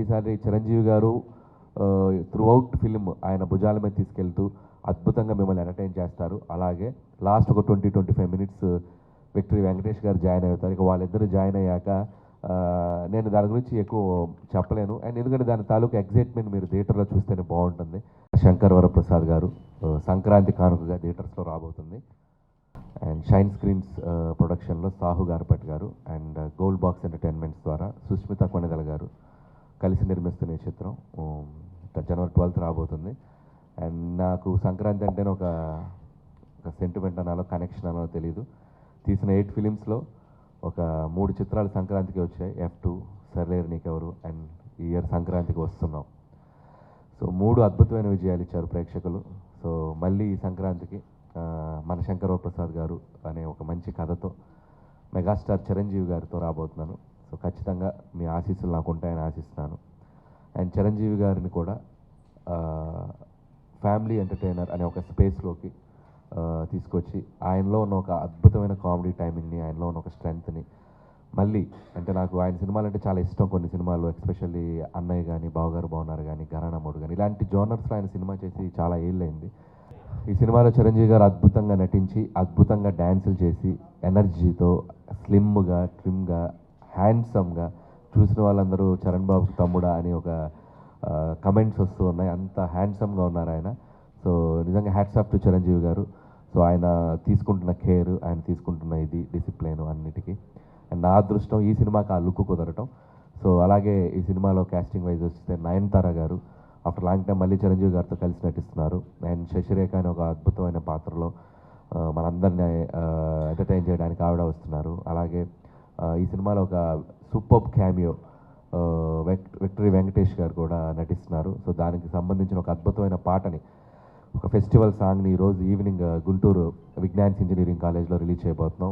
మొదటిసారి చిరంజీవి గారు through out film ఆయన భుజాల మీద తీసుకెళ్తూ అద్భుతంగా మిమ్మల్ని ఎంటర్టైన్ చేస్తారు. అలాగే లాస్ట్ ఒక twenty twenty five minutes victory Venkatesh గారు జాయిన్ అవుతారు. ఇక వాళ్ళిద్దరు జాయిన్ అయ్యాక నేను దాని గురించి ఎక్కువ చెప్పలేను. అండ్ ఎందుకంటే దాని తాలూకు ఎగ్జైట్మెంట్ మీరు థియేటర్లో చూస్తేనే బాగుంటుంది. శంకర్ వరప్రసాద్ గారు సంక్రాంతి కానుకగా థియేటర్స్లో రాబోతుంది. అండ్ షైన్ స్క్రీన్స్ ప్రొడక్షన్లో సాహు గారపట్ గారు. అండ్ గోల్డ్ బాక్స్ ఎంటర్టైన్మెంట్స్ ద్వారా సుష్మిత కొనెదల గారు. కలిసి నిర్మిస్తున్న ఈ చిత్రం. జనవరి ట్వెల్త్ రాబోతుంది. అండ్ నాకు సంక్రాంతి అంటేనే ఒక ఒక సెంటిమెంట్ అనాలో కనెక్షన్ అనాలో తెలియదు తీసిన ఎయిట్ ఫిలిమ్స్లో ఒక మూడు చిత్రాలు సంక్రాంతికి వచ్చాయి. F two సర్లేరు Neekevvaru? అండ్ ఈ ఇయర్ సంక్రాంతికి వస్తున్నాం. సో మూడు అద్భుతమైన విజయాలు ఇచ్చారు ప్రేక్షకులు. సో మళ్ళీ ఈ సంక్రాంతికి మన శంకరరావు ప్రసాద్ గారు అనే ఒక మంచి కథతో మెగాస్టార్ చిరంజీవి గారితో రాబోతున్నాను. సో ఖచ్చితంగా మీ ఆశీస్సులు నాకు ఉంటాయని ఆశిస్తున్నాను. అండ్ చిరంజీవి గారిని కూడా ఫ్యామిలీ ఎంటర్టైనర్ అనే ఒక స్పేస్లోకి తీసుకొచ్చి ఆయనలో ఉన్న ఒక అద్భుతమైన కామెడీ టైమింగ్ని ఆయనలో ఉన్న ఒక స్ట్రెంగ్త్ని మళ్ళీ అంటే నాకు ఆయన సినిమాలు అంటే చాలా ఇష్టం కొన్ని సినిమాలు ఎస్పెషల్లీ అన్నయ్య కానీ బావగారు బాగున్నారు కానీ గరణముడు కానీ ఇలాంటి జోనర్స్లో ఆయన సినిమా చేసి చాలా ఏళ్ళైంది ఈ సినిమాలో చిరంజీవి గారు అద్భుతంగా నటించి అద్భుతంగా డ్యాన్సులు చేసి ఎనర్జీతో స్లిమ్గా ట్రిమ్గా హ్యాండ్సమ్గా చూసిన వాళ్ళందరూ చరణ్ బాబు తమ్ముడా అని ఒక కమెంట్స్ వస్తూ ఉన్నాయి. అంత హ్యాండ్సమ్గా ఉన్నారు ఆయన. సో నిజంగా హ్యాట్స్ ఆఫ్ టు చిరంజీవి గారు. సో ఆయన తీసుకుంటున్న కేర్ ఆయన తీసుకుంటున్న ఇది డిసిప్లిన్ అన్నిటికీ. అండ్ నా అదృష్టం ఈ సినిమాకి ఆ లుక్ కుదరటం. సో అలాగే ఈ సినిమాలో కాస్టింగ్ వైజ్ వస్తే నయనతార గారు ఆఫ్టర్ లాంగ్ టైం మళ్ళీ చిరంజీవి గారితో కలిసి నటిస్తున్నారు. అండ్ శశిరేఖ అనే ఒక అద్భుతమైన పాత్రలో మనందరినీ ఎంటర్టైన్ చేయడానికి ఆవిడ వస్తున్నారు. అలాగే ఈ సినిమాలో ఒక సూపర్ క్యామియో విక్టరీ వెంకటేష్ గారు కూడా నటిస్తున్నారు. సో దానికి సంబంధించిన ఒక అద్భుతమైన పాటని ఒక ఫెస్టివల్ సాంగ్ని ఈరోజు ఈవినింగ్ గుంటూరు విజ్ఞాన్స్ ఇంజనీరింగ్ కాలేజ్లో రిలీజ్ చేయబోతున్నాం.